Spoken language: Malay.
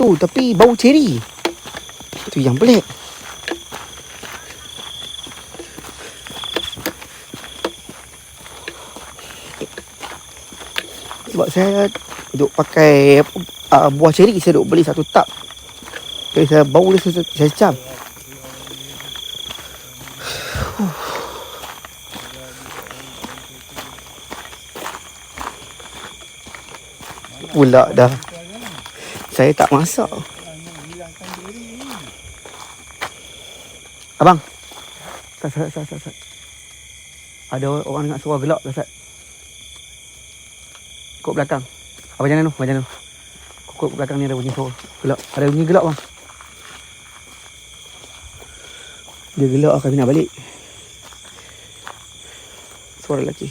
satu tapi bau ceri. Itu yang pelik. Sebab saya duk pakai uh, buah ceri saya duk beli satu tub. Jadi saya bau dia saya, saya cam. Pula dah. Saya tak masak. Abang. Sat, sat, sat, sat. Ada orang dengar suara gelak ke, Sat? Kok belakang. Abang jangan tu, abang jangan tu. Kok belakang ni ada bunyi suara gelak. Ada bunyi gelak, bang. Dia gelak akan nak balik. Suara lelaki.